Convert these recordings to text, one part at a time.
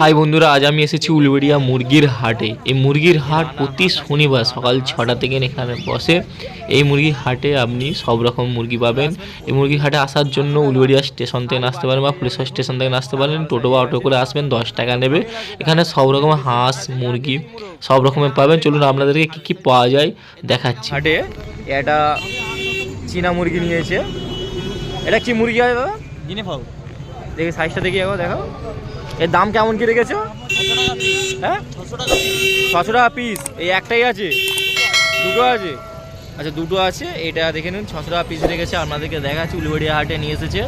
High বন্ধুরা আজ আমি এসেছি উলবেড়িয়া মুরগির হাটে। এই মুরগির হাট প্রতি শনিবার সকাল ছটা থেকে এখানে বসে। এই মুরগির হাটে আপনি সব রকম মুরগি পাবেন। এই মুরগির হাটে আসার জন্য উলবেড়িয়া স্টেশন থেকে আসতে পারেন বা পুলিশ স্টেশন থেকে আসতে পারেন। টোটো বা অটো করে আসবেন দশ টাকা নেবে। এখানে সব রকম হাঁস মুরগি সব রকমের পাবেন। চলুন আপনাদেরকে কী কী পাওয়া যায় দেখাচ্ছি। হাটে এটা চীনা মুরগি নিয়েছে। এটা কি মুরগি আছে দাদা? দেখি সাইজটা দেখি দেখো এর দাম কেমন কি রেখেছো? হ্যাঁ? ছশো টাকা পিস এই একটাই আছে? দুটো আছে? আচ্ছা দুটো আছে। এটা দেখে নিন, ছশো টাকা পিস রেখেছে। আপনাদেরকে দেখাচ্ছি, উলুবেড়িয়া হাটে নিয়ে এসেছে।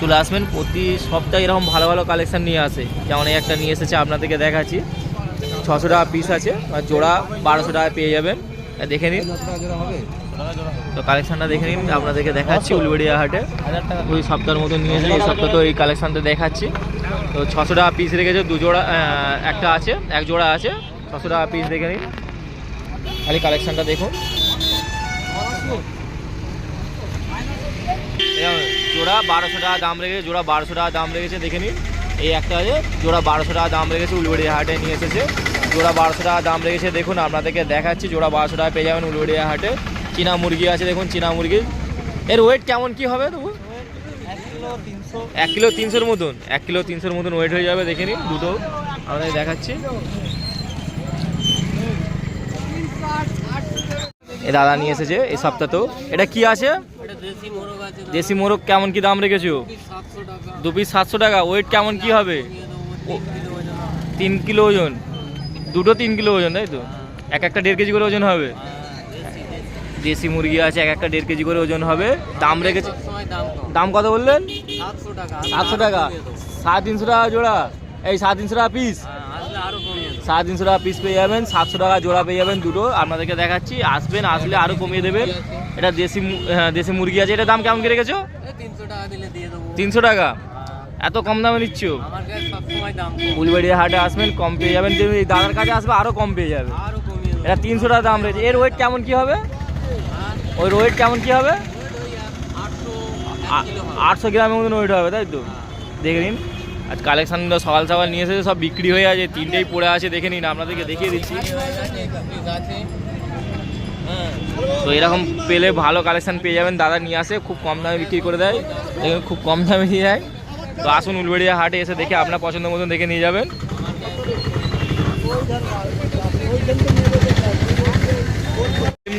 চলে আসবেন, প্রতি সপ্তাহে এরকম ভালো ভালো কালেকশান নিয়ে আসে। যেমন এই একটা নিয়ে এসেছে, আপনাদেরকে দেখাচ্ছি। ছশো টাকা পিস আছে। আর জোড়া বারোশো টাকা পেয়ে যাবেন। দেখে নিন। তো কালেকশনটা দেখে নিন, আপনাদেরকে দেখাচ্ছি উলুবেড়িয়া হাটে। ওই সপ্তাহের মতো নিয়ে এসে এই সপ্তাহ তো এই কালেকশনটা দেখাচ্ছি। তো ছশো টাকা পিস রেখেছে, দু জোড়া একটা আছে, এক জোড়া আছে, ছশো টাকা পিস দেখে নিন। খালি কালেকশনটা দেখুন। জোড়া বারোশো টাকা দাম রেখেছে, জোড়া বারোশো টাকা দাম রেখেছে, দেখে নিন। এই একটা আছে, জোড়া বারোশো টাকা দাম রেখেছে, উলবেড়িয়া হাটে নিয়ে এসেছে। জোড়া বারোশো টাকা দাম রেখেছে, দেখুন, আপনাদেরকে দেখাচ্ছি, জোড়া বারোশো টাকা পেয়ে যাবেন উলবেড়িয়া হাটে। চীনা মুরগি আছে দেখুন, চীনা মুরগির এর ওয়েট কেমন কি হবে তবু? এক কিলো তিনশোর মতন, এক কিলো তিনশোর মতন ওয়েট হয়ে যাবে, দেখে নিন দুটো। আপনাদের দেখাচ্ছি। এ দাদা নিয়ে এসেছে এই সপ্তাহতেও। এটা কি আছে? দেশি মোরগ কেমন কি দাম রেখেছো? দু পিস সাতশো টাকা ওয়েট কেমন কি হবে? তিন কিলো ওজন। দুটো তিন কিলো ওজন, তাই তো? এক একটা দেড় কেজি করে ওজন হবে। দেশি মুরগি আছে এক একটা দেড় কেজি করে ওজন হবে। দাম রেখেছে দাম কত বললেন? সাতশো টাকা সাড়ে তিনশো টাকা জোড়া। এই সাড়ে তিনশো টাকা পিস হ্যাঁ, সাড়ে তিনশো টাকা পিস পেয়ে যাবেন সাতশো টাকা জোড়া পেয়ে যাবেন দুটো। আপনাদেরকে দেখাচ্ছি আসবেন আসলে আরও কমিয়ে দেবেন। এটা দেশি হ্যাঁ দেশি মুরগি আছে। এটা দাম কেমন কি রেখেছো? তিনশো টাকা টাকা। এত কম দামে নিচ্ছ? ফুলবাড়িয়া হাটে আসবেন কম পেয়ে যাবেন। তুমি দাদার কাছে আসবে আরও কম পেয়ে যাবে। আরও এটা তিনশো টাকা দাম রয়েছে এর ওয়েট কেমন কি হবে? ওই ওয়েট কেমন কি হবে? আটশো গ্রামের মতন ওয়েট হবে তাই তো? দেখে নিন। আজ কালেকশানগুলো সকাল সকাল নিয়ে এসেছে সব বিক্রি হয়ে আছে তিনটেই পড়ে আছে দেখে নিন আপনাদেরকে দেখিয়ে দিচ্ছি। হ্যাঁ। তো এরকম পেলে ভালো কালেকশন পেয়ে যাবেন দাদা নিয়ে আসে খুব কম দামে বিক্রি করে দেয় দেখুন খুব কম দামে দিয়ে যায় তো আসুন উলবেড়িয়া হাটে এসে দেখে আপনার পছন্দ মতন দেখে নিয়ে যাবেন।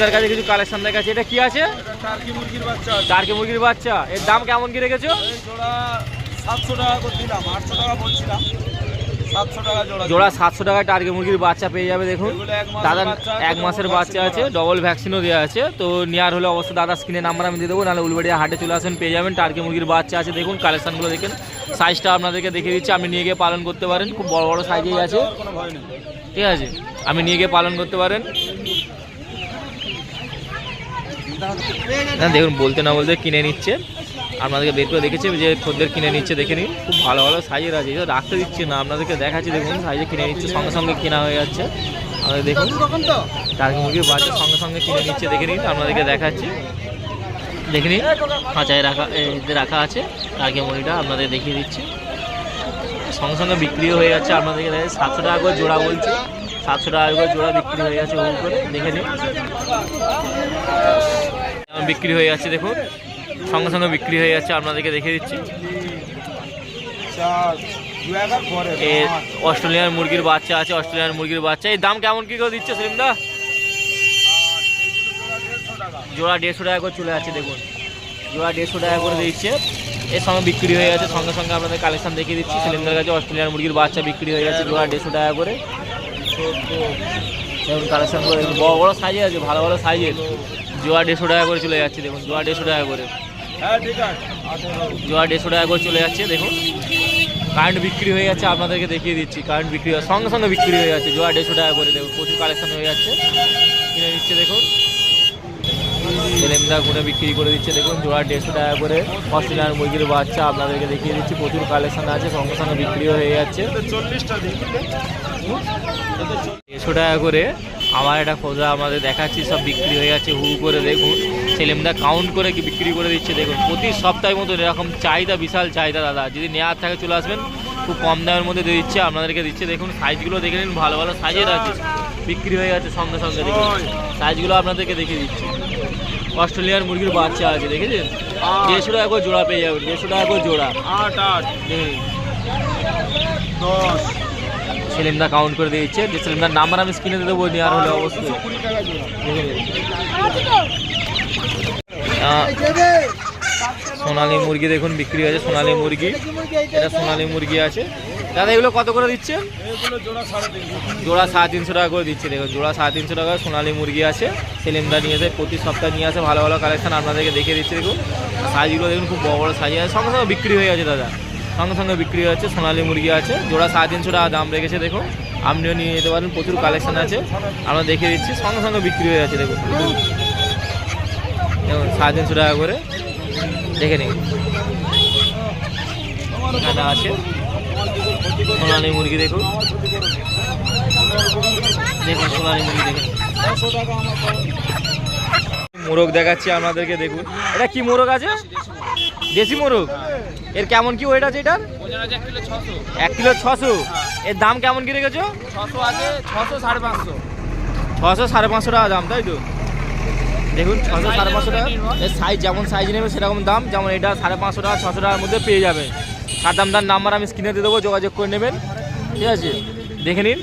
সিমদার কাছে কিছু কালেকশন দেখাচ্ছে। এটা কি আছে? টার্কি মুরগির বাচ্চা টার্কি মুরগির বাচ্চা। এর দাম কেমন কি রেখেছো? এই জোড়া সাতশো টাকা করে দিলাম আটশো টাকা বলছিলাম। জোড়া। সাতশো টাকায় টার্কি মুরগির বাচ্চা পেয়ে যাবে দেখুন। এগুলো এক মাসের দাদা বাচ্চা আছে, এক মাসের বাচ্চা আছে ডবল ভ্যাকসিনও দেওয়া আছে। তো নেওয়ার হলে অবশ্যই দাদা স্ক্রিনে নাম্বার আমি দিয়ে দেবো নাহলে উলবেড়িয়া হাটে চলে আসেন পেয়ে যাবেন টার্কি মুরগির বাচ্চা আছে। দেখুন কালেকশনগুলো দেখেন। সাইজটা আপনাদেরকে দেখিয়ে দিচ্ছি আপনি নিয়ে গিয়ে পালন করতে পারেন। খুব বড় বড় সাইজেই আছে। ঠিক আছে। আপনি নিয়ে গিয়ে পালন করতে পারেন। না, দেখুন, বলতে না বলতে কিনে নিচ্ছে। আপনাদেরকে বের করে দেখেছি, যে খদ্দের কিনে নিচ্ছে, দেখে নিন। খুব ভালো ভালো সাইজের আছে। এটা রাখতে দিচ্ছে না, আপনাদেরকে দেখাচ্ছি, দেখুন সাইজে কিনে নিচ্ছে, সঙ্গে সঙ্গে কেনা হয়ে যাচ্ছে। আমাদের দেখুন, টার্কি মুরগির বাচ্চা সঙ্গে সঙ্গে কিনে নিচ্ছে, দেখে নিন, আপনাদেরকে দেখাচ্ছি। দেখে নিন, খাঁচায় রাখা রাখা আছে, টার্কি মুরগিটা, আপনাদের দেখিয়ে দিচ্ছি। সঙ্গে সঙ্গে বিক্রিও হয়ে যাচ্ছে, আপনাদেরকে সাতশো টাকা করে জোড়া বলছে। সাতশো টাকা করে জোড়া বিক্রি হয়ে যাচ্ছে হুম করে, দেখে নিন। বিক্রি হয়ে যাচ্ছে, দেখুন। সঙ্গে সঙ্গে বিক্রি হয়ে যাচ্ছে, আপনাদেরকে দেখে দিচ্ছি। অস্ট্রেলিয়ান মুরগির বাচ্চা আছে অস্ট্রেলিয়ান মুরগির বাচ্চা। এই দাম কেমন কি করে দিচ্ছে সেলিমদা জোড়া দেড়শো টাকা করে চলে যাচ্ছে, দেখুন। জোড়া দেড়শো টাকা করে দিচ্ছে। এর সঙ্গে বিক্রি হয়ে যাচ্ছে, সঙ্গে সঙ্গে আপনাদের কালেকশন দেখিয়ে দিচ্ছি। সিলিন্ডার কাছে অস্ট্রেলিয়ান মুরগির বাচ্চা বিক্রি হয়ে যাচ্ছে, জোড়া দেড়শো টাকা করে। দেখুন কালেকশন করে বড় বড় সাইজে আছে ভালো ভালো সাইজের জোয়া দেড়শো টাকা করে চলে যাচ্ছে দেখুন জোয়া দেড়শো টাকা করে। হ্যাঁ জোড়া দেড়শো টাকা করে চলে যাচ্ছে দেখুন। কারেন্ট বিক্রি হয়ে যাচ্ছে আপনাদেরকে দেখিয়ে দিচ্ছি কারেন্ট বিক্রি হয় সঙ্গে সঙ্গে বিক্রি হয়ে যাচ্ছে জোয়া দেড়শো টাকা করে দেখুন প্রচুর কালেকশন হয়ে যাচ্ছে। কিনে দিচ্ছে দেখুন। সেলেমদা গুনে বিক্রি করে দিচ্ছে। দেখুন জোড়া দেড়শো টাকা করে অস্ট্রেলিয়ান মুরগির বাচ্চা আপনাদেরকে দেখিয়ে দিচ্ছি। প্রচুর কালেকশন আছে সঙ্গে সঙ্গে বিক্রিও হয়ে যাচ্ছে। দেড়শো টাকা করে আমার একটা খোঁজা আমাদের দেখাচ্ছি সব বিক্রি হয়ে যাচ্ছে হু করে দেখুন। সেলেমদা কাউন্ট করে কি বিক্রি করে দিচ্ছে দেখুন। প্রতি সপ্তাহের মতো এরকম চাহিদা বিশাল চাহিদা দাদা। যদি নেওয়ার থাকে চলে আসবেন খুব কম দামের মধ্যে দিয়ে দিচ্ছে আপনাদেরকে দিচ্ছে। দেখুন সাইজগুলো দেখে নিন ভালো ভালো সাইজের আছে। বিক্রি হয়ে যাচ্ছে সঙ্গে সঙ্গে দেখুন। সাইজগুলো আপনাদেরকে দেখিয়ে দিচ্ছি। অস্ট্রেলিয়ার মুরগির বাচ্চা আছে দেখেছেন? দেড়শো টাকা করে জোড়া পেয়ে যাবেন দেড়শো টাকা করে জোড়া। আট আট। দশ। সেলিমদা কাউন্ট করে দিয়ে দিচ্ছে যে সেলিমদার নাম্বার আমি স্ক্রিনে দেবো নেওয়ার হলে অবশ্যই। সোনালী মুরগি দেখুন বিক্রি হয়েছে সোনালী মুরগি। এটা সোনালি মুরগি আছে। দাদা এগুলো কত করে দিচ্ছেন? জোড়া সাড়ে তিনশো। টাকা করে দিচ্ছে। দেখুন জোড়া সাড়ে তিনশো টাকা সোনালি মুরগি আছে সেলিমদা নিয়ে যায় প্রতি সপ্তাহে নিয়ে আসে ভালো ভালো কালেকশন আপনাদেরকে দেখে দিচ্ছে। দেখুন সাইজগুলো দেখুন খুব বড় বড় সাইজ আছে। সঙ্গে সঙ্গে বিক্রি হয়ে গেছে দাদা। সঙ্গে সঙ্গে বিক্রি হয়ে যাচ্ছে সোনালী মুরগি আছে জোড়া সাড়ে তিনশো টাকা দাম রেখেছে। দেখুন আপনিও নিয়ে যেতে পারেন প্রচুর কালেকশন আছে। আমরা দেখে দিচ্ছি সঙ্গে সঙ্গে বিক্রি হয়ে যাচ্ছে। দেখুন দেখুন সাড়ে তিনশো টাকা করে। দেখে নিন। আছে। সোনালী মুরগি দেখুন। দেখুন সোনালী মুরগি পাওয়া। মোরগ দেখাচ্ছি আপনাদেরকে, দেখুন। এটা কি মোরগ আছে? দেশি মোরগ? এর কেমন কি ওয়েট আছে এটার? এক কিলো ছশো। এর দাম কেমন কি রেখেছো? ছশো ছশো সাড়ে পাঁচশো ছশো সাড়ে পাঁচশো টাকা দাম, তাই তো? দেখুন, ছশো সাড়ে পাঁচশো টাকা। এর সাইজ যেমন সাইজ নেবে সেরকম দাম, যেমন এটা সাড়ে পাঁচশো টাকা, ছশো টাকার মধ্যে পেয়ে যাবেন সাদামদার নাম্বার আমি স্ক্রিনে দিয়ে দেবো, যোগাযোগ করে নেবেন। ঠিক আছে? দেখে নিন।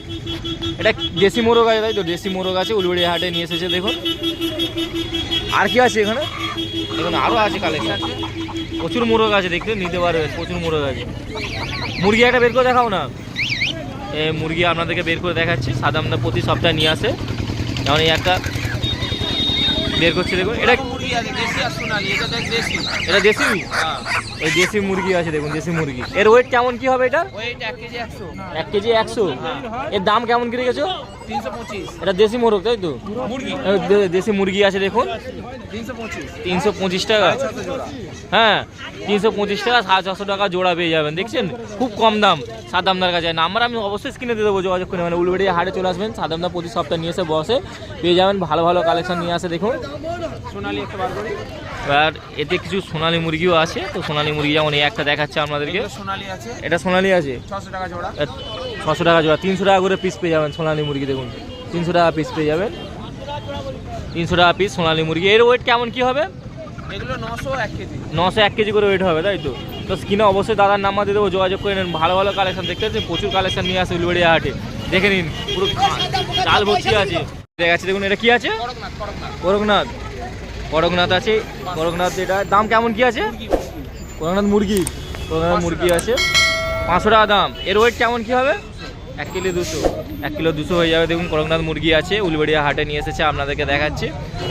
এটা দেশি মোরগ আছে, তাই তো? দেশি মোরগ আছে উলুবেড়ি হাটে নিয়ে এসেছে, দেখুন। আর কি আছে এখানে? দেখুন আরও আছে কালেকশন প্রচুর মোরগ আছে, দেখতে নিতে পারবেন প্রচুর মোরগ আছে। মুরগি একটা বের করে দেখাও না। এ, মুরগি আপনাদেরকে বের করে দেখাচ্ছি। সাদামদা প্রতি সপ্তাহে নিয়ে আসে। যেমন এই একটা বের করছে, দেখুন। এটা মুরগি আছে দেশি আর সোনালি এটা দেখ দেশি। এটা দেশি? হ্যাঁ। এই দেশি মুরগি আছে দেখুন দেশি মুরগি। এর ওয়েট কেমন কি হবে এটা? ওয়েট এক কেজি একশো। কেজি একশো? এর দাম কেমন কি রেখেছো? পঁচিশ এটা দেশি মোরগ তাই তো? মুরগি। দেশি মুরগি আছে দেখুন। তিনশো পঁচিশ। টাকা। হ্যাঁ তিনশো পঁচিশ টাকা সাড়ে ছশো টাকা জোড়া পেয়ে যাবেন দেখছেন? খুব কম দাম সাদামদার কাছে। নাম্বার আমি অবশ্যই স্ক্রিনে দিয়ে দেবো যোগাযোগ করে মানে উলবেড়িয়া হাটে চলে আসবেন সাদামদা প্রতি সপ্তাহে নিয়ে এসে বসে পেয়ে যাবেন ভালো ভালো কালেকশন নিয়ে আসে দেখুন। সোনালি একটা বার করি আর এতে কিছু সোনালি মুরগিও আছে তো সোনালি মুরগি যেমন এই একটা দেখাচ্ছে আপনাদেরকে। সোনালি আছে। এটা সোনালী আছে। ছশো টাকা জোড়া। ছশো টাকা জোড়া তিনশো টাকা করে পিস পেয়ে যাবেন সোনালি মুরগি দেখুন। তিনশো টাকা পিস পেয়ে যাবেন। তিনশো টাকা পিস সোনালী মুরগি। এর ওয়েট কেমন কি হবে? এগুলো নশো এক কেজি। নশো এক কেজি করে ওয়েট হবে তাই তো? তো স্ক্রিনে অবশ্যই দাদার নাম্বার দিয়ে দেবো যোগাযোগ করে নেন। ভালো ভালো কালেকশন দেখতে পাচ্ছেন প্রচুর কালেকশন নিয়ে আসে উলবেড়িয়া হাটে। দেখে নিন পুরো চাল ভর্তি আছে। দেখাচ্ছি দেখুন এটা কি আছে? করকনাথ করকনাথ আছে। করকনাথ এটা দাম কেমন কি আছে? করকনাথ মুরগি। করকনাথ মুরগি আছে। পাঁচশো টাকা দাম। এর ওয়েট কেমন কি হবে? এক কিলো দুশো। এক কিলো দুশো হয়ে যাবে। দেখুন করকনাথ মুরগি আছে। উলবেড়িয়া হাটে নিয়ে এসেছে। আপনাদেরকে দেখাচ্ছি।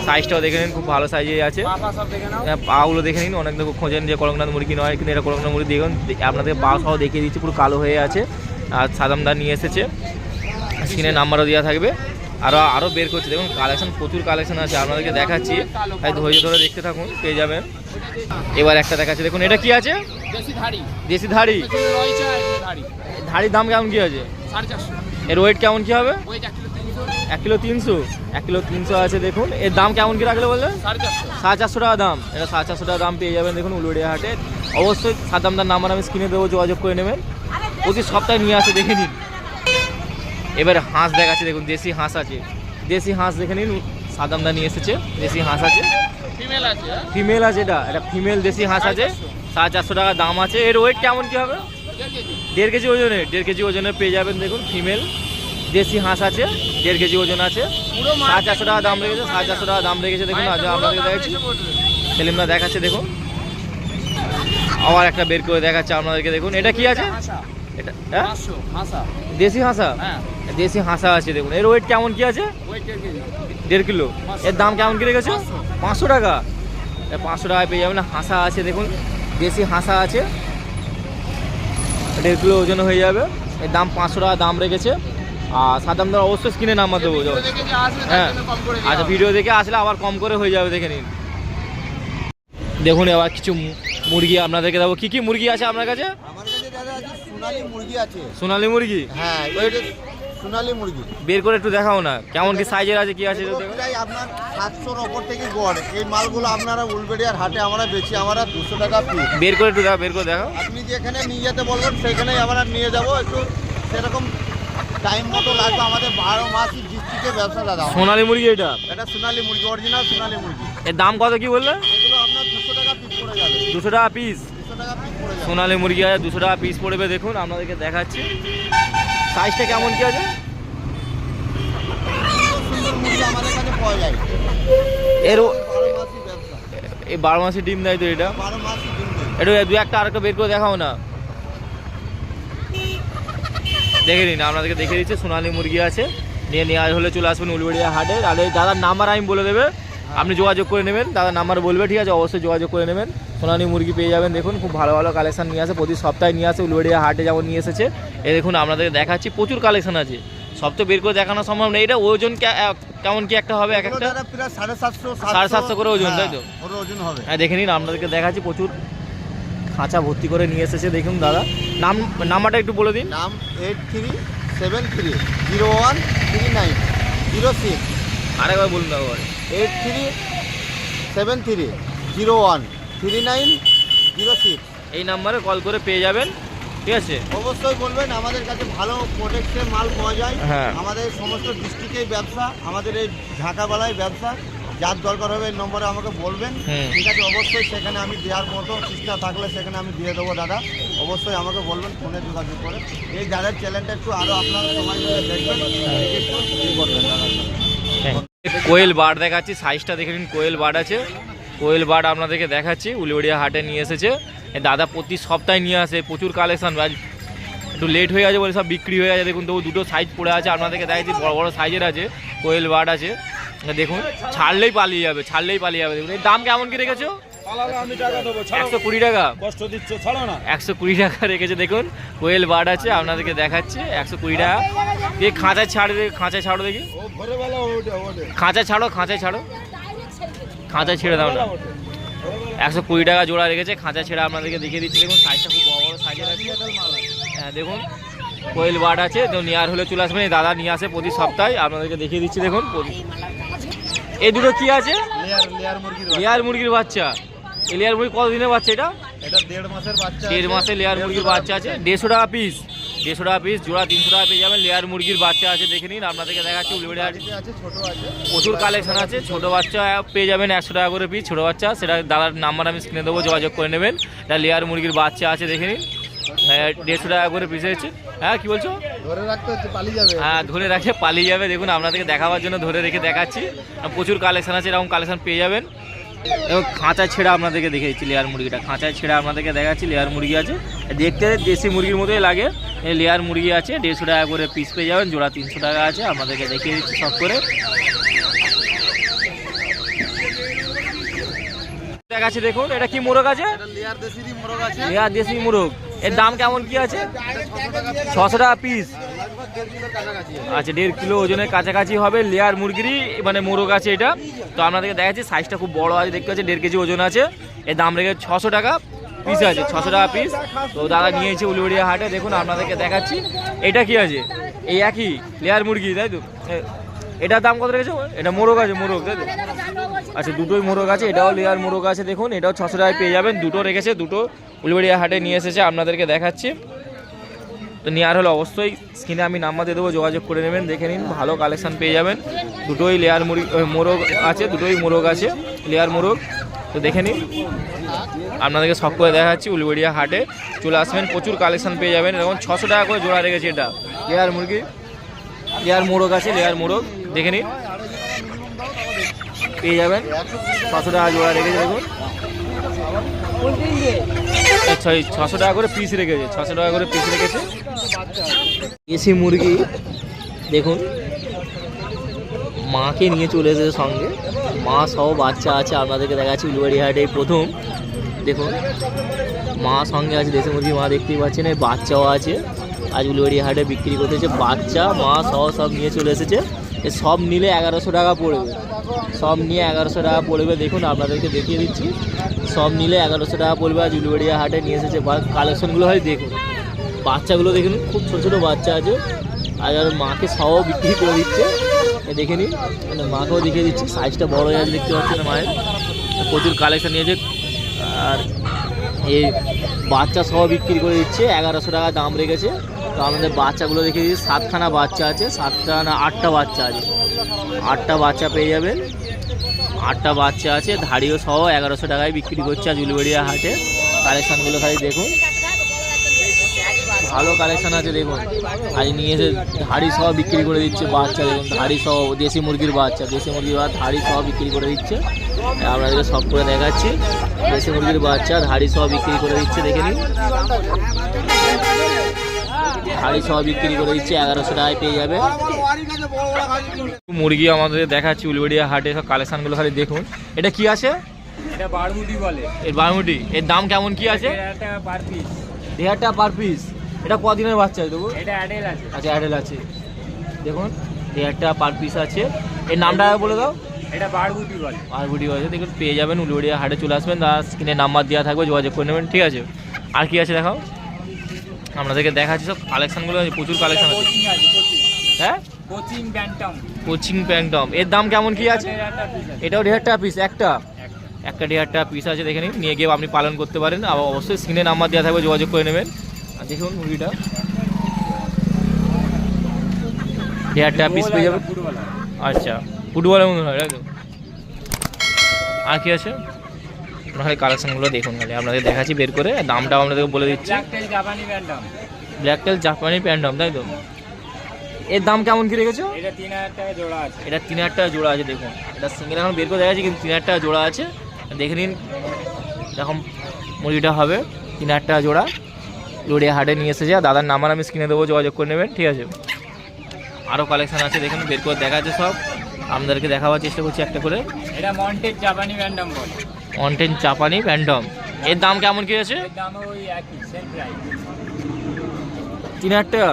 সাইজটাও দেখে নিন। খুব ভালো সাইজে আছে। হ্যাঁ, পাগুলো দেখে নিন। অনেক দেখো খোঁজেন যে করকনাথ মুরগি নয়। কিন্তু এটা করকনাথ মুরগি দেখুন। আপনাদের পা সহ দেখিয়ে দিচ্ছি। পুরো কালো হয়ে আছে। আর সাদামদার নিয়ে এসেছে। স্ক্রিনে নাম্বারও দেওয়া থাকবে। আরও আরও বের করছে। দেখুন কালেকশন প্রচুর কালেকশন আছে। আপনাদেরকে দেখাচ্ছি। তাই ধৈর্য ধরে দেখতে থাকুন পেয়ে যাবেন। এবার একটা দেখাচ্ছি। দেখুন এটা কি আছে? দেশি ধাড়ি। ধাড়ির দাম কেমন কি আছে? এর ওয়েট কেমন কি হবে? এক কিলো তিনশো। এক কিলো তিনশো? আছে দেখুন। এর দাম কেমন কি রাখলে বললেন? সাড়ে চারশো। সাড়ে চারশো টাকা দাম। এটা সাড়ে চারশো টাকা দাম পেয়ে যাবেন দেখুন উলুড়িয়া হাটে। অবশ্যই সাদামদার নাম্বার আমি স্ক্রিনে দেবো যোগাযোগ করে নেবেন। প্রতি সপ্তাহে নিয়ে আসে দেখে নিন। এবারে হাঁস দেখাচ্ছে দেখুন দেশি হাঁস আছে। দেশি হাঁস দেখে নিন সাদামদা নিয়ে এসেছে দেশি হাঁস আছে। ফিমেল আছে হ্যাঁ? ফিমেল আছে এটা এটা ফিমেল দেশি হাঁস আছে। সাড়ে চারশো টাকা দাম আছে। এর ওয়েট কেমন কি হবে? দেড় কেজি। ওজনের দেড় কেজি ওজনের পেয়ে যাবেন দেখুন ফিমেল দেশি হাঁস আছে দেড় কেজি ওজন আছে। সাড়ে চারশো টাকা দাম রেখেছে সাড়ে চারশো টাকা দাম রেখেছে দেখুন আজ আপনাদের দেখাচ্ছি। সেলিমরা দেখাচ্ছে দেখুন। আবার একটা বের করে দেখাচ্ছে আপনাদেরকে দেখুন এটা কি আছে? হাসা। এটা হ্যাঁ? দেশি হাঁসা? হ্যাঁ। দেশি হাঁসা আছে দেখুন। এর ওয়েট কেমন কি আছে? দেড় কিলো। এর দাম কেমন কি রেখেছে? পাঁচশো। টাকা। পাঁচশো টাকায় পেয়ে যাবেন। হাঁসা আছে দেখুন। দেশি হাঁসা আছে। দেড় কিলো ওজন হয়ে যাবে। এর দাম পাঁচশো টাকা দাম রেখেছে। আর সাদাম দাম অবশ্যই স্কিনে নাম্বার দেবো হ্যাঁ। আচ্ছা। ভিডিও দেখে আসলে আবার কম করে হয়ে যাবে দেখে নিন। দেখুন এবার কিছু মুরগি আপনাদেরকে দেবো। কি কি মুরগি আছে আপনার কাছে? আমার কাছে দাদা আছে সোনালি মুরগি আছে। সোনালী মুরগি? হ্যাঁ সোনালী মুরগি। বের করে একটু দেখাও না কেমন কি সাইজের আছে কি আছে। প্রায় আপনার সাতশোর ওপর থেকে গড়। এই মালগুলো আপনারা উলবেড়িয়ার হাটে আমরা বেশি আমরা দুশো টাকা পিস বের করে একটু দেখো বের করে দেখাও। আপনি যেখানে নিয়ে যেতে বলবেন সেখানেই আমরা নিয়ে যাব। একটু সেরকম টাইম মতো লাগবে আমাদের বারো মাসই ডিস্ট্রিক্টে ব্যবসা দাদা। সোনালী মুরগি এটা? এটা সোনালী মুরগি অরিজিনাল সোনালী মুরগি। এর দাম কত কি বললে? এগুলো আপনার দুশো টাকা পিস পড়ে যাবে। দুশো টাকা পিস সোনালী মুরগি আছে, দুশো টাকা পিস পড়বে, দেখুন, আপনাদেরকে দেখাচ্ছি। সাইজটা কেমন কি আছে? এর এই বারো মাসে ডিম দেয় তো এটা। একটু দু একটা আর একটা বের করে দেখাও না। দেখে নিন, আপনাদেরকে দেখে দিচ্ছে, সোনালী মুরগি আছে। নিয়ে নেওয়া হলে চলে আসবেন উলবেড়িয়া হাটে। এই দাদার নাম্বার আমি বলে দেবে আপনি যোগাযোগ করে নেবেন দাদা নাম্বার বলবে ঠিক আছে? অবশ্যই যোগাযোগ করে নেবেন। সোনালি মুরগি পেয়ে যাবেন। দেখুন খুব ভালো ভালো কালেকশন নিয়ে আসে প্রতি সপ্তাহে নিয়ে আসে উলবেড়িয়া হাটে যেমন নিয়ে এসেছে। এ দেখুন আপনাদের দেখাচ্ছি প্রচুর কালেকশন আছে। সব তো বের করে দেখানো সম্ভব নেই। এটা ওজন কেমন কি একটা হবে এক একটা? সাড়ে সাতশো সাড়ে সাতশো করে ওজন, তাই তো? হ্যাঁ, ওজন হবে। হ্যাঁ দেখে নিন আপনাদেরকে দেখাচ্ছি প্রচুর খাঁচা ভর্তি করে নিয়ে এসেছে। দেখুন দাদা নাম নাম্বারটা একটু বলে দিন। নাম eight three seven three zero one three nine zero six আরেকবার বলুন দাদা eight three seven three zero one three nine zero six. এই নাম্বারে কল করে পেয়ে যাবেন ঠিক আছে? অবশ্যই বলবেন আমাদের কাছে ভালো প্রোডাক্টের মাল পাওয়া যায়। হ্যাঁ। আমাদের সমস্ত ডিস্ট্রিক্টেই ব্যবসা আমাদের এই ঢাকাবেলায় ব্যবসা যার দরকার হবে এই নম্বরে আমাকে বলবেন। ঠিক আছে অবশ্যই সেখানে আমি দেওয়ার মতো চেষ্টা থাকলে সেখানে আমি দিয়ে দেবো দাদা। অবশ্যই আমাকে বলবেন ফোনে যোগাযোগ করে। এই যাদের চ্যানেলটা একটু আরও আপনারা সময় নিয়ে দেখবেন। একটু করবেন দাদা। কোয়েল বার্ড দেখাচ্ছি সাইজটা দেখে নিন, কোয়েল বার্ড আছে। কোয়েল বার্ড আপনাদেরকে দেখাচ্ছি, উলিবড়িয়া হাটে নিয়ে এসেছে। দাদা প্রতি সপ্তাহে নিয়ে আসে, প্রচুর কালেকশন একটু লেট হয়ে গেছে বলে সব বিক্রি হয়ে গেছে। দেখুন, তবু দুটো সাইজ পড়ে আছে, আপনাদেরকে দেখাচ্ছি, বড় বড় সাইজের আছে, কোয়েল বার্ড আছে। দেখুন, ছাড়লেই পালিয়ে যাবে, ছাড়লেই পালিয়ে যাবে। দেখুন, এর দাম কেমন কি রেখেছো? একশো কুড়ি টাকা? কষ্ট দিচ্ছে ছাড়ো না। একশো কুড়ি টাকা রেখেছে দেখুন কোয়েল বার্ড আছে আপনাদেরকে দেখাচ্ছি একশো কুড়ি টাকা। দিয়ে খাঁচায় ছাড় দেখি খাঁচায় ছাড়ো দেখি। খাঁচায় ছাড়ো খাঁচায় ছাড়ো। খাঁচায় ছেড়ে দাও না। একশো কুড়ি টাকা জোড়া রেখেছে খাঁচা ছেড়ে আপনাদেরকে দেখিয়ে দিচ্ছি। দেখুন সাইজটা খুব বড় বড় সাইজের আছে। হ্যাঁ দেখুন কোয়েল বার্ড আছে তো নেওয়ার হলে চলে আসবেন দাদা নিয়ে আসে প্রতি সপ্তাহে আপনাদেরকে দেখিয়ে দিচ্ছি দেখুন। এই দুটো কি আছে? লেয়ার মুরগির বাচ্চা। লেয়ার মুরগি কত দিনের বাচ্চা এটা? এটা দেড় মাসের বাচ্চা দেড় মাসে লেয়ার মুরগির বাচ্চা আছে। দেড়শো টাকা পিস দেড়শো টাকা পিস জোড়া তিনশো টাকা পেয়ে যাবেন। লেয়ার মুরগির বাচ্চা আছে দেখে নিন। আপনাদেরকে দেখাচ্ছি উলিবেড়ে আছে প্রচুর কালেকশন আছে। ছোট বাচ্চা পেয়ে যাবেন একশো টাকা করে পিস ছোট বাচ্চা। সেটা দাদার নাম্বার আমি স্ক্রিনে দেবো যোগাযোগ করে নেবেন। এটা লেয়ার মুরগির বাচ্চা আছে দেখে নিন। হ্যাঁ, দেড়শো টাকা করে পিস হয়েছে। হ্যাঁ কি বলছো? ধরে রাখতে হচ্ছে পালিয়ে যাবে। হ্যাঁ ধরে রাখে পালিয়ে যাবে। দেখুন আপনাদেরকে দেখাবার জন্য ধরে রেখে দেখাচ্ছি। প্রচুর কালেকশন আছে এরকম কালেকশন পেয়ে যাবেন। এবং খাঁচা ছেঁড়া আপনাদেরকে দেখে দিচ্ছি লেয়ার মুরগিটা। খাঁচায় ছেঁড়া আপনাদেরকে দেখাচ্ছি লেয়ার মুরগি আছে। দেখতে দেশি মুরগির মতোই লাগে। লেয়ার মুরগি আছে দেড়শো টাকা করে পিস পেয়ে যাবেন জোড়া তিনশো টাকা আছে আপনাদেরকে দেখিয়ে দিচ্ছি সব করে। দেখাচ্ছি দেখুন এটা কি মোরগ আছে? লেয়ার দেশিরই মোরগ আছে। লেয়ার দেশি মোরগ। এর দাম কেমন কি আছে? ছশো টাকা পিস আচ্ছা দেড় কিলো ওজনের কাছাকাছি হবে লেয়ার মুরগিরই মানে মোরগ আছে এটা। তো আপনাদেরকে দেখাচ্ছি সাইজটা খুব বড় আছে, দেখতে পাচ্ছি দেড় কেজি ওজন আছে। এর দাম রেখে ছশো টাকা পিস আছে, ছশো টাকা পিস তো দাদা নিয়েছে উলুবেড়িয়া হাটে, দেখুন আপনাদেরকে দেখাচ্ছি। এটা কি আছে? এই একই, লেয়ার মুরগি, তাই তো? এ- এটার দাম কত রেখেছো? এটা মোরগ আছে, মোরগ, তাই তো? আচ্ছা দুটোই মোরগ আছে, এটাও লেয়ার মোরগ আছে, দেখুন, এটাও ছশো টাকায় পেয়ে যাবেন। দুটো রেখেছে, দুটো উলুবেড়িয়া হাটে নিয়ে এসেছে, আপনাদেরকে দেখাচ্ছি। তো নেওয়ার হলে অবশ্যই স্ক্রিনে আমি নাম্বার দিয়ে দেবো, যোগাযোগ করে নেবেন, দেখে নিন, ভালো কালেকশান পেয়ে যাবেন। দুটোই লেয়ার মুরগি মোরগ আছে, দুটোই মোরগ আছে লেয়ার মোরগ। তো দেখে নিন, আপনাদেরকে সব করে দেখাচ্ছি উলবেড়িয়া হাটে। চলে আসবেন, প্রচুর কালেকশান পেয়ে যাবেন। এরকম ছশো টাকা করে জোড়া রেখেছে এটা। লেয়ার মুরগি লেয়ার মোরগ আছে লেয়ার মোরগ। দেখে নিন, পেয়ে যাবেন, ছশো টাকা জোড়া রেখেছে, দেখুন। ছশো টাকা করে পিস রেখেছে, ছশো টাকা করে পিস রেখেছে। দেশি মুরগি। দেখুন, মাকে নিয়ে চলে এসেছে সঙ্গে। মা সহ বাচ্চা আছে, আপনাদেরকে দেখাচ্ছি উলুবাড়ি হাটে এই প্রথম। দেখুন, মা সঙ্গে আছে দেশি মুরগি, মা দেখতেই পাচ্ছেন এই বাচ্চাও আছে। আজ উলুবাড়ি হাটে বিক্রি করতেছে বাচ্চা, মা সহ সব নিয়ে চলে এসেছে। সব নিলে এগারোশো টাকা পড়বে। সব নিয়ে এগারোশো টাকা পড়বে। দেখুন, আপনাদেরকে দেখিয়ে দিচ্ছি। সব নিলে এগারোশো টাকা পড়বে আজ উলুবাড়িয়া হাটে নিয়ে এসেছে। কালেকশনগুলো হয় দেখুন। বাচ্চাগুলো দেখুন খুব ছোটো ছোটো বাচ্চা আছে। আর আর মাকে সহ বিক্রি করে দিচ্ছে। দেখে নিন মানে মাকেও দেখিয়ে দিচ্ছে সাইজটা বড় হয়ে আছে দেখতে পাচ্ছেন মায়ের? প্রচুর কালেকশন নিয়েছে। আর এই বাচ্চা সহ বিক্রি করে দিচ্ছে, এগারোশো টাকা দাম রেখেছে। তো আমাদের বাচ্চাগুলো দেখে দিচ্ছি, সাতখানা বাচ্চা আছে সাতটা না আটটা বাচ্চা আছে। আটটা বাচ্চা পেয়ে যাবেন। আটটা বাচ্চা আছে, ধাড়িও সহ এগারোশো টাকায় বিক্রি করছে আজ উলবেড়িয়া হাটে। কালেকশানগুলো খালি দেখুন। ভালো কালেকশন আছে দেখুন। আজ নিয়ে এসে ধাড়ি সহ বিক্রি করে দিচ্ছে বাচ্চা দেখুন ধাড়ি সহ দেশি মুরগির বাচ্চা দেশি মুরগির বাচ্চা ধাড়ি সহ বিক্রি করে দিচ্ছে। আপনাদেরকে সব করে দেখাচ্ছি। দেশি মুরগির বাচ্চা ধাড়ি সহ বিক্রি করে দিচ্ছে দেখে নিন। ধাড়ি সহ বিক্রি করে দিচ্ছে এগারোশো টাকায় পেয়ে যাবে। মুরগি আমাদের দেখাচ্ছি উলবেড়িয়া হাটে সব কালেকশনগুলো খালি দেখুন। এটা কি আছে? এটা বারমুটি বলে। এর বারমুটি। এর দাম কেমন কি আছে? টাকা পার পিস দেড় টাকা পার পিস এটা কদিনের বাচ্চা দেবো এটা অ্যাডেল আছে। আচ্ছা অ্যাডেল আছে। দেখুন দেড় টাকা পার পিস আছে। এর নামটা বলে দাও। এটা বারমুটি বলে। আছে দেখুন পেয়ে যাবেন উলুড়িয়া হাটে চলে আসবেন। তার স্ক্রিনে নাম্বার দেওয়া থাকবে যোগাযোগ করে নেবেন ঠিক আছে? আর কি আছে দেখাও? আপনাদেরকে দেখাচ্ছি সব কালেকশনগুলো আছে প্রচুর কালেকশন আছে। আছে হ্যাঁ? কোচিং ব্যান্টাম কোচিং এর দাম কেমন কি আছে? এটাও দেড় টাকা পিস একটা? একটা। দেড় টাকা পিস আছে দেখে নিন। নিয়ে গিয়ে আপনি পালন করতে পারেন। আর অবশ্যই স্ক্রিনে নাম্বার দেওয়া থাকবে যোগাযোগ করে নেবেন। দেখুন মুরগিটা। টাকা পিস পেয়ে যাবেন আচ্ছা ফুটবলের মতন হয় তো? আর কি আছে? আপনার খালি কালেকশনগুলো দেখুন খালি আপনাদের দেখাচ্ছি বের করে দামটাও আপনাদেরকে বলে দিচ্ছি। ব্ল্যাক টেল জাপানি প্যান্ডম তাই তো? এর দাম কেমন কি রেখেছো? এটা তিন হাজার টাকা জোড়া আছে। এটা তিন হাজার টাকা জোড়া আছে দেখুন। এটা সিঙ্গেল এখন বের করে দেখাচ্ছি কিন্তু তিন হাজার টাকা জোড়া আছে। দেখে নিন এরকম মুরগিটা হবে তিন হাজার টাকা জোড়া। লড়িয়া হাটে নিয়ে এসেছে আর দাদার নাম্বার আমি স্ক্রিনে দেবো যোগাযোগ করে নেবেন ঠিক আছে? আরও কালেকশান আছে দেখুন বের করে দেখা আছে সব। আপনাদেরকে দেখাবার চেষ্টা করছি একটা করে। এটা জাপানি বলে। অনটেন চাপানি প্যান্ডম এর দাম কেমন কি আছে তিন হাজার টাকা?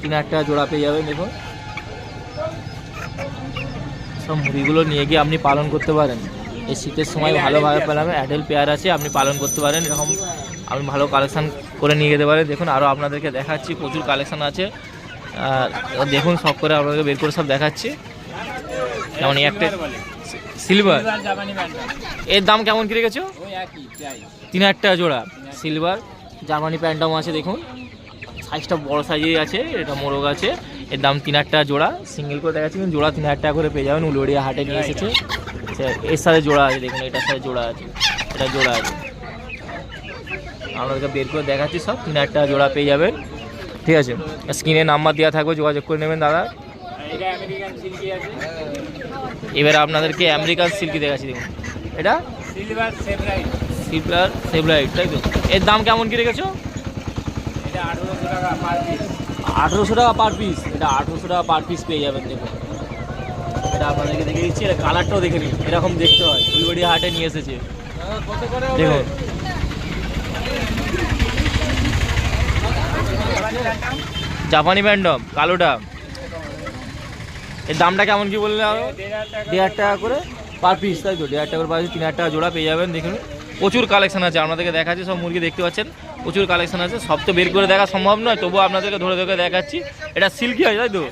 তিন হাজার টাকা জোড়া। পেয়ে যাবেন দেখুন। সব মুড়িগুলো নিয়ে গিয়ে আপনি পালন করতে পারেন। এই শীতের সময় ভালোভাবে পেলাম অ্যাডেল পেয়ার আছে আপনি পালন করতে পারেন এরকম আপনি ভালো কালেকশান করে নিয়ে যেতে পারেন দেখুন আরও আপনাদেরকে দেখাচ্ছি, প্রচুর কালেকশান আছে। দেখুন, সব করে আপনাদেরকে বের করে সব দেখাচ্ছি। যেমন একটা সিলভার এর দাম কেমন কি রেখেছো? তিন হাজার টাকা জোড়া। সিলভার জার্মানি প্যান্টাম আছে, দেখুন। সাইজটা বড় সাইজেই আছে, এটা মোরগ আছে। এর দাম তিন হাজার টাকা জোড়া। সিঙ্গেল করে দেখাচ্ছি, কিন্তু জোড়া তিন হাজার টাকা করে পেয়ে যাবেন। উলুড়িয়া হাটে নিয়ে এসেছে। এর সাথে জোড়া আছে, দেখুন, এটার সাথে জোড়া আছে। এটা জোড়া আছে। আপনাদেরকে বের করে দেখাচ্ছি সব। তিন টাকা জোড়া পেয়ে যাবেন। ঠিক আছে? স্ক্রিনে নাম্বার দেওয়া থাকবে যোগাযোগ করে নেবেন দাদা। এবার আপনাদেরকে আমেরিকান সিল্কি দেখাচ্ছি দেখুন। এটা? সিলভার সিপ্লার তাই তো? এর দাম কেমন কি রেখেছো? এটা আঠেরোশো টাকা পার পিস আঠেরোশো টাকা পার পিস এটা আঠেরোশো টাকা পার পিস পেয়ে যাবেন দেখুন। এটা আপনাদেরকে দেখে দিচ্ছি এটা কালারটাও দেখে নিন। এরকম দেখতে হয়। ফুলবাড়ি হাটে নিয়ে এসেছে। দেখুন। জাপানি প্যান্ডম কালোটা এর দামটা কেমন কি বললে আরও? দেড় হাজার টাকা করে পার পিস তাই তো? দেড় হাজার টাকা করে পার পিস তিন হাজার টাকা জোড়া পেয়ে যাবেন দেখুন প্রচুর কালেকশন আছে আপনাদেরকে দেখাচ্ছি সব মুরগি দেখতে পাচ্ছেন। প্রচুর কালেকশন আছে। সব তো বের করে দেখা সম্ভব নয় তবুও আপনাদেরকে ধরে ধরে দেখাচ্ছি। এটা সিল্কি আছে তাই তো?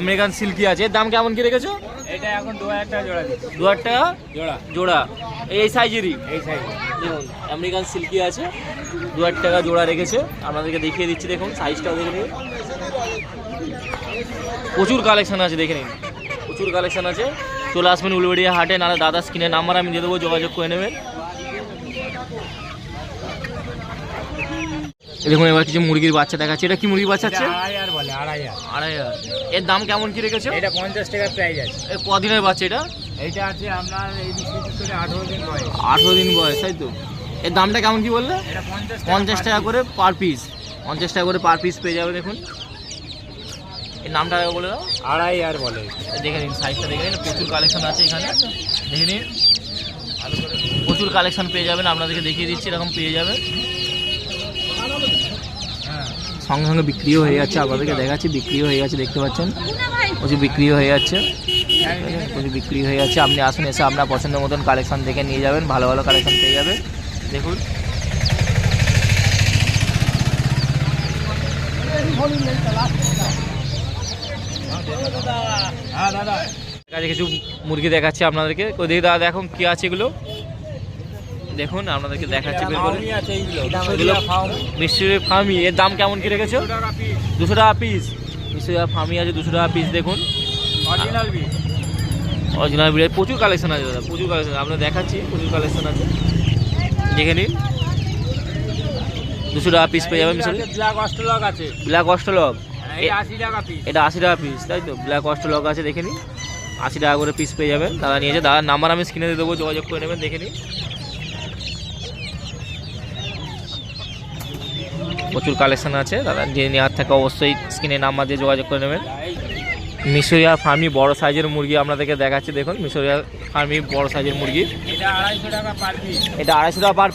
আমেরিকান সিল্কি আছে। এর দাম কেমন কি রেখেছো? এটা এখন দু হাজার টাকা জোড়া দু হাজার টাকা? জোড়া। জোড়া। এই সাইজেরই এই সাইজ দেখুন আমেরিকান সিল্কি আছে। দু হাজার টাকা জোড়া রেখেছে। আপনাদেরকে দেখিয়ে দিচ্ছি দেখুন সাইজটাও দেখে নিন। প্রচুর কালেকশন আছে দেখে নিন। প্রচুর কালেকশন আছে। চলে আসবেন উলবেড়িয়া হাটে নাহলে দাদা স্ক্রিনের নাম্বার আমি দিয়ে দেবো যোগাযোগ করে নেবেন। দেখুন এবার কিছু মুরগির বাচ্চা দেখাচ্ছে। এটা কি মুরগির বাচ্চা আছে আড়াই হাজার বলে আড়াই হাজার। আড়াই হাজার। এর দাম কেমন কি রেখেছো? এটা পঞ্চাশ টাকা প্রাইস আছে। এ কদিনের বাচ্চা এটা? এইটা আছে আপনার এই করে আঠেরো দিন বয়স। আঠেরো দিন বয়স তাই তো? এর দামটা কেমন কি বললে? পঞ্চাশ টাকা করে পার পিস পঞ্চাশ টাকা করে পার পিস পেয়ে যাবে দেখুন এর নামটা বলে দাও। আড়াই হাজার বলে। দেখে নিন সাইজটা দেখে নিন। প্রচুর কালেকশন আছে এখানে। দেখে নিন। প্রচুর কালেকশন পেয়ে যাবেন। আপনাদেরকে দেখিয়ে দিচ্ছি এরকম পেয়ে যাবেন। হ্যাঁ সঙ্গে সঙ্গে বিক্রিও হয়ে যাচ্ছে। আপনাদেরকে দেখাচ্ছি বিক্রিও হয়ে যাচ্ছে দেখতে পাচ্ছেন? প্রচুর বিক্রিও হয়ে যাচ্ছে। প্রচুর বিক্রি হয়ে যাচ্ছে। আপনি আসুন এসে আপনার পছন্দ মতন কালেকশন দেখে নিয়ে যাবেন ভালো ভালো কালেকশন পেয়ে যাবেন দেখুন। হ্যাঁ কিছু মুরগি দেখাচ্ছি আপনাদেরকে। ওই দিকে দাদা দেখুন কি আছে এগুলো। দেখুন আপনাদেরকে দেখাচ্ছি বের করে। এগুলো মিষ্টির ফার্মি এর দাম কেমন কি রেখেছো? দুশো টাকা পিস মিষ্টি ফার্মি আছে দুশো টাকা পিস দেখুন। অরিজিনাল বি অরিজিনাল বিড়াল প্রচুর কালেকশন আছে দাদা প্রচুর কালেকশন আপনার দেখাচ্ছি প্রচুর কালেকশন আছে। দেখে নিন। দুশো টাকা পিস পেয়ে যাবেন ব্ল্যাক অস্ট্রলক আছে ব্ল্যাক অস্ট্রলক পিস এটা আশি টাকা পিস তাই তো? ব্ল্যাক অস্ট্রলক আছে দেখে নিন। আশি টাকা করে পিস পেয়ে যাবেন। দাদা নিয়েছে। দাদার নাম্বার আমি স্ক্রিনে দিয়ে দেবো যোগাযোগ করে নেবেন দেখে নিন। প্রচুর কালেকশান আছে, দাদা। যে নেওয়ার থাকে অবশ্যই স্ক্রিনে নাম্বার দিয়ে যোগাযোগ করে নেবেন। মিশরিয়া ফার্মি বড় সাইজের মুরগি আপনাদেরকে দেখাচ্ছি, দেখুন মিশরিয়া ফার্মি বড় সাইজের মুরগি। এটা আড়াইশো টাকা পার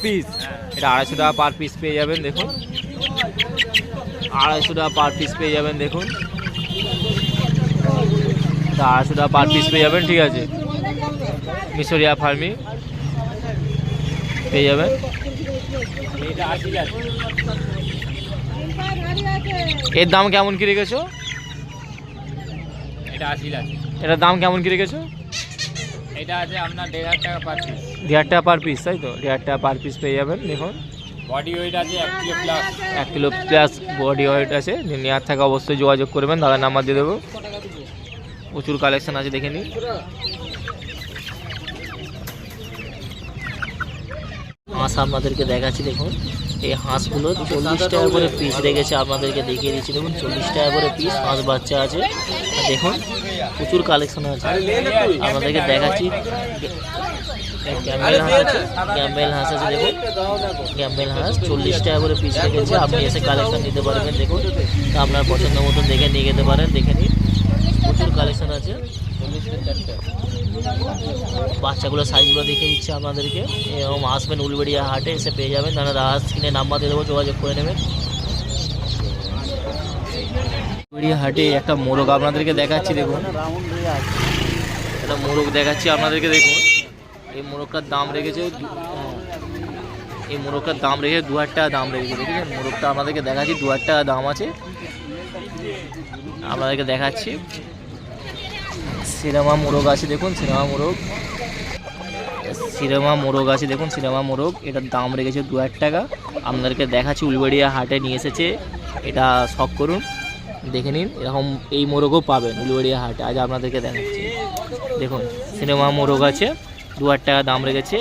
পিস এটা আড়াইশো টাকা পার পিস পেয়ে যাবেন, দেখুন। আড়াইশো টাকা পার পিস পেয়ে যাবেন, দেখুন। আড়াইশো টাকা পার পিস পেয়ে যাবেন, ঠিক আছে। মিশরিয়া ফার্মি পেয়ে যাবেন। এর দাম কেমন কি রেখেছো? এটা আশি এটার দাম কেমন কি রেখেছো? এটা আছে আপনার দেড় হাজার টাকা পার পিস দেড় টাকা পার পিস তাই তো? দেড় টাকা পার পিস পেয়ে যাবেন দেখুন। বডি ওয়েট আছে এক কিলো প্লাস এক কিলো প্লাস বডি ওয়েট আছে। নেওয়ার থাকে অবশ্যই যোগাযোগ করবেন দাদার নাম্বার দিয়ে দেবো। প্রচুর কালেকশন আছে দেখে নিন। হাঁস আপনাদেরকে দেখাচ্ছি দেখুন। এই হাঁসগুলো চল্লিশ টাকা করে পিস রেখেছে, আপনাদেরকে দেখিয়ে দিচ্ছি। দেখুন, চল্লিশ টাকা করে পিস হাঁস বাচ্চা আছে। দেখুন, প্রচুর কালেকশন আছে। আপনাদেরকে দেখাচ্ছি ক্যামেল হাঁস আছে ক্যামেল হাঁস আছে, দেখুন। ক্যাম্বেল হাঁস চল্লিশ টাকা করে পিস রেখেছে, আপনি এসে কালেকশন নিতে পারবেন, দেখুন। আপনার পছন্দ মতন দেখে নিয়ে যেতে পারেন, দেখে নিন। প্রচুর কালেকশন আছে। বাচ্চাগুলো সাইজগুলো দেখে দিচ্ছে আপনাদেরকে এরকম আসবেন উলবেড়িয়া হাটে এসে পেয়ে যাবেন। তারা দাদা স্ক্রিনে নাম্বার দিয়ে দেবো, যোগাযোগ করে নেবেন। উলবেড়িয়া হাটে একটা মোরগ আপনাদেরকে দেখাচ্ছি, দেখুন। একটা মোরগ দেখাচ্ছি আপনাদেরকে, দেখুন। এই মোরগটার দাম রেখেছে এই মোরগটার দাম রেখে দু হাজার টাকা দাম রেখেছে দেখেছেন মোরগটা আপনাদেরকে দেখাচ্ছি, দু হাজার টাকা দাম আছে। আপনাদেরকে দেখাচ্ছি। সিনেমা মোরগ আছে দেখুন, সিনেমা মোরগ। সিনেমা মোরগ আছে দেখুন, সিনেমা মোরগ। এটার দাম রেখেছে দু হাজার টাকা। আপনাদেরকে দেখাচ্ছি উলবেড়িয়া হাটে নিয়ে এসেছে। এটা শখ করুন, দেখে নিন, এরকম এই মোরগও পাবেন উলবেড়িয়া হাটে। আজ আপনাদেরকে দেখাচ্ছি। দেখুন, সিনেমা মোরগ আছে, দু হাজার টাকা দাম রেখেছে।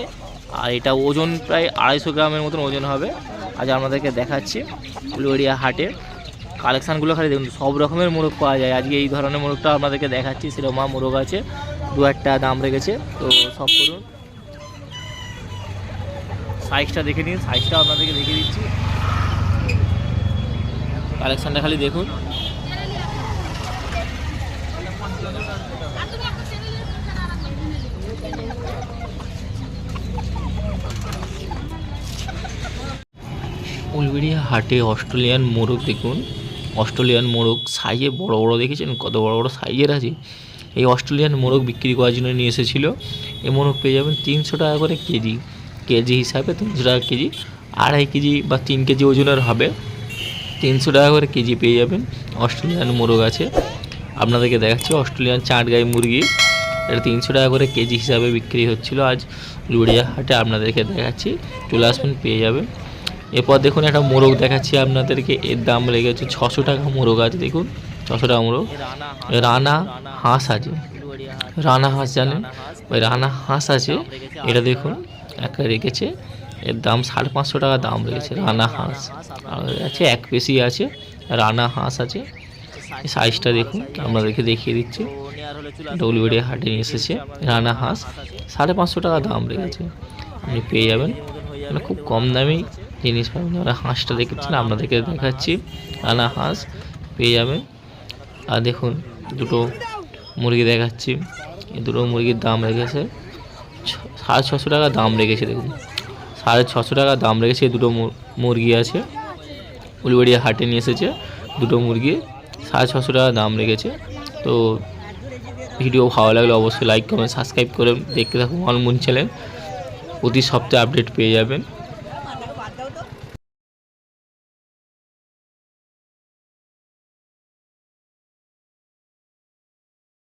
আর এটা ওজন প্রায় আড়াইশো গ্রামের মতন ওজন হবে। আজ আপনাদেরকে দেখাচ্ছি উলুবেড়িয়া হাটে। কালেকশানগুলো খালি দেখুন, সব রকমের মোরগ পাওয়া যায়। আজকে এই ধরনের মোরগটা আপনাদেরকে দেখাচ্ছি সিনেমা মোরগ আছে, দু একটা দাম রেখেছে, তো সব করুন। সাইজটা দেখে নিন সাইজটা আপনাদেরকে দেখিয়ে দিচ্ছি। কালেকশানটা খালি দেখুন। উলবেড়িয়া হাটে অস্ট্রেলিয়ান মোরগ দেখুন। অস্ট্রেলিয়ান মোরগ সাইজে বড় বড় দেখেছেন? কত বড় বড় সাইজের আছে? এই অস্ট্রেলিয়ান মোরগ বিক্রি করার জন্য নিয়ে এসেছিল। এই মোরগ পেয়ে যাবেন তিনশো টাকা করে কেজি। কেজি হিসাবে তিনশো টাকা কেজি, আড়াই কেজি বা তিন কেজি ওজনের হবে। তিনশো টাকা করে কেজি পেয়ে যাবেন। অস্ট্রেলিয়ান মোরগ আছে। আপনাদেরকে দেখাচ্ছি, অস্ট্রেলিয়ান চাট গাই মুরগি। এটা তিনশো টাকা করে কেজি হিসাবে বিক্রি হচ্ছিল। আজ লুড়িয়া হাটে আপনাদেরকে দেখাচ্ছি। চলে আসবেন পেয়ে যাবেন। এরপর দেখুন একটা মোরগ দেখাচ্ছি আপনাদেরকে। এর দাম লেগেছে ছশো টাকা মোরগ আছে, দেখুন। ছশো টাকা মোরগ। রানা হাঁস আছে। রানা হাঁস জানেন? ওই রানা হাঁস আছে। এটা দেখুন, একটা রেখেছে। এর দাম সাড়ে পাঁচশো টাকা দাম রেখেছে রানা হাঁস। আছে এক পেশি আছে, রানা হাঁস আছে। সাইজটা দেখুন, আপনাদেরকে দেখিয়ে দিচ্ছি। ডব্লিউডিয়া হাটে নিয়ে এসেছে, রানা হাঁস। সাড়ে পাঁচশো টাকা দাম রেখেছে আপনি পেয়ে যাবেন। মানে খুব কম দামেই জিনিস পাবেন আর হাঁসটা দেখেছেন আপনাদেরকে দেখাচ্ছি। আনা হাঁস পেয়ে যাবেন। আর দেখুন, দুটো মুরগি দেখাচ্ছি। এই দুটো মুরগির দাম রেখেছে সাড়ে ছশো টাকা দাম রেখেছে, দেখুন। সাড়ে ছশো টাকা দাম রেখেছে দুটো মুরগি আছে। উলবেড়িয়া হাটে নিয়ে এসেছে দুটো মুরগি, সাড়ে ছশো টাকা দাম রেখেছে। তো ভিডিও ভালো লাগলে অবশ্যই লাইক কমেন্ট সাবস্ক্রাইব করে দেখতে থাকুন অলমুন চ্যানেল প্রতি সপ্তাহে আপডেট পেয়ে যাবেন।